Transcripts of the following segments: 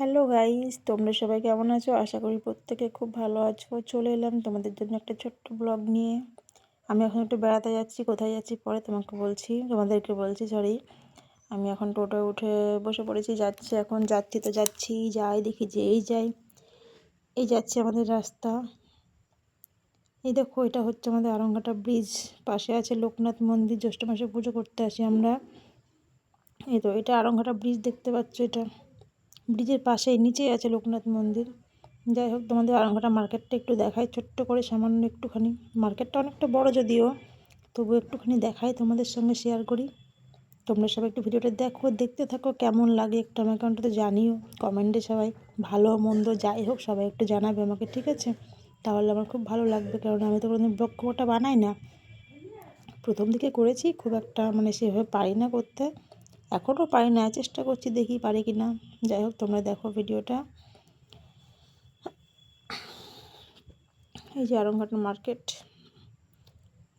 Hello guys, তোমরা সবাই কেমন আছো? আশা করি প্রত্যেকে খুব ভালো আছো। চলে এলাম তোমাদের জন্য একটা ছোট্ট ব্লগ নিয়ে। আমি এখন একটু বেড়াতে যাচ্ছি, কোথায় যাচ্ছি পরে তোমাকে বলছি, তোমাদেরকে বলছি সরি আমি এখন টোটোয় উঠে বসে পড়েছি, যাচ্ছি এখন, যাচ্ছি তো যাচ্ছি, যাই দেখি যে এই যাই। এই যাচ্ছে আমাদের রাস্তা। এই দেখো, এটা হচ্ছে আমাদের আরঙ্গাটা ব্রিজ। পাশে আছে লোকনাথ মন্দির, জ্যৈষ্ঠ মাসে পুজো করতে আসি আমরা। এই তো, এটা আরঙ্গাটা ব্রিজ দেখতে পাচ্ছ এটা। ব্রিজের পাশেই, নিচেই আছে লোকনাথ মন্দির। যাই হোক, তোমাদের আরামঘাটা মার্কেটটা একটু দেখাই, ছোট্ট করে, সামান্য একটুখানি। মার্কেটটা অনেকটা বড় যদিও তবু একটুখানি দেখাই, তোমাদের সঙ্গে শেয়ার করি। তোমরা সবাই একটু ভিডিওটা দেখো, দেখতে থাকো, কেমন লাগে একটু আমাকে অন্তত জানিও কমেন্টে সবাই। ভালো, মন্দ, যাই হোক, সবাই একটু জানাবে আমাকে, ঠিক আছে? তাহলে আমার খুব ভালো লাগবে কারণ আমি তো কোনোদিন ব্লগ বানাই না। প্রথম দিকে করেছি, খুব একটা মানে সেভাবে পারি না করতে। এখনও পারি না, চেষ্টা করছি দেখি পারি কি না যাই হোক, তোমরা দেখো ভিডিওটা। এই যে আরংঘাট মার্কেট।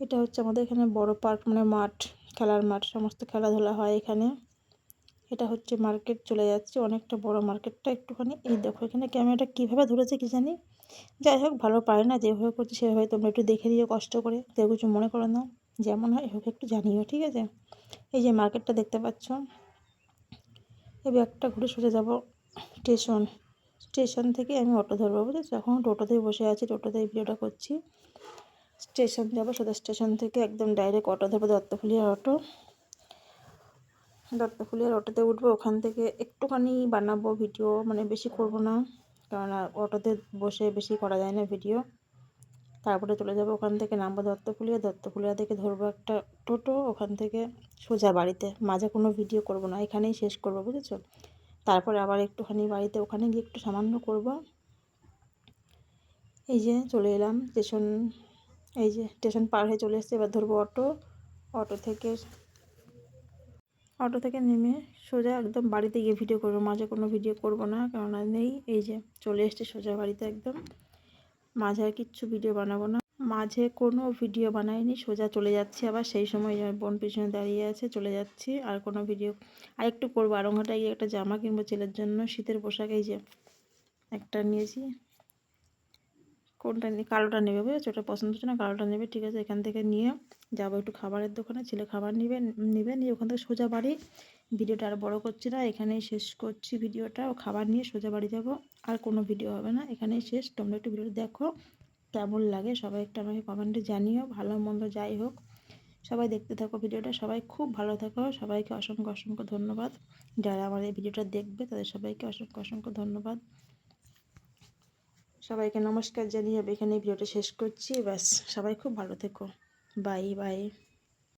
এটা হচ্ছে আমাদের এখানে বড় পার্ক মানে মাঠ, খেলার মাঠ, সমস্ত খেলাধুলা হয় এখানে। এটা হচ্ছে মার্কেট, চলে যাচ্ছে অনেকটা বড় মার্কেটটা একটুখানি। এই দেখো এখানে ক্যামেরাটা কীভাবে ধরেছে কি জানি? যাই হোক, ভালো পারে না, যেভাবে করছে সেভাবে তোমরা একটু দেখে দিও কষ্ট করে। কেউ কিছু মনে করো না। যেমন হয় হোক একটু জানিও, ঠিক আছে? এই যে মার্কেটটা দেখতে পাচ্ছ এই ব্যাগটা ঘুরে সোজা যাব স্টেশন। স্টেশন থেকে আমি অটো ধরবো, বুঝেছ? এখন টোটোতেই বসে আছি, টোটোতেই ভিডিওটা করছি। স্টেশন যাব সোজা স্টেশন থেকে একদম ডাইরেক্ট অটো ধরবো, দত্তফুলিয়ার অটো। দত্তফুলিয়ার অটোতে উঠবো, ওখান থেকে একটুখানি বানাবো ভিডিও মানে বেশি করব না। কারণ অটোতে বসে বেশি করা যায় না ভিডিও। তারপরে চলে যাব ওখান থেকে নামবো দত্তফুলিয়া দত্তফুলিয়া থেকে ধরবো একটা টোটো, ওখান থেকে সোজা বাড়িতে। মাঝে কোনো ভিডিও করব না, এখানেই শেষ করব, বুঝেছ? তারপরে আবার একটুখানি বাড়িতে ওখানে গিয়ে একটু সামান্য করব। এই যে চলে এলাম স্টেশন এই যে স্টেশন পার হয়ে চলে এসছে, এবার ধরবো অটো। অটো থেকে অটো থেকে নেমে সোজা একদম বাড়িতে গিয়ে ভিডিও করব, মাঝে কোনো ভিডিও করব না, কেননা নেই, এই যে চলে এসছে সোজা বাড়িতে একদম। মাঝে আর কিচ্ছু ভিডিও বানাবো না। মাঝে কোনো ভিডিও বানাইনি, সোজা চলে যাচ্ছি আবার সেই সময় বোন পিছনে দাঁড়িয়ে আছে, চলে যাচ্ছি, আর কোনো ভিডিও আর একটু করব আরঙ্গাটায় গিয়ে একটা জামা কিনবো ছেলের জন্য, শীতের পোশাক, এই যে একটা নিয়েছি। কোনটা নিয়ে কালোটা নেবে বুঝেছ? ওটা পছন্দ হচ্ছে না, কালোটা নেবে, ঠিক আছে, এখান থেকে নিয়ে যাব একটু খাবারের দোকানে, ছেলে খাবার নিবে নিবে, নিয়ে ওখান থেকে সোজা বাড়ি। ভিডিওটা আর বড় করছি না, এখানেই শেষ করছি ভিডিওটা। ও খাবার নিয়ে সোজা বাড়ি যাব, আর কোনো ভিডিও হবে না। এখানেই শেষ, তোমরা একটু ভিডিওটা দেখো, কেমন লাগে সবাই একটু আমাকে কমেন্টে জানিও, ভালো মন্দ যাই হোক। সবাই দেখতে থাকো ভিডিওটা, সবাই খুব ভালো থাকো, সবাইকে অসংখ্য অসংখ্য ধন্যবাদ। যারা আমার এই ভিডিওটা দেখবে, তাদের সবাইকে অসংখ্য অসংখ্য ধন্যবাদ। সবাইকে নমস্কার জানিয়ে এখানে ভিডিওটা শেষ করছি, ব্যাস, সবাই খুব ভালো থেকো। Bye bye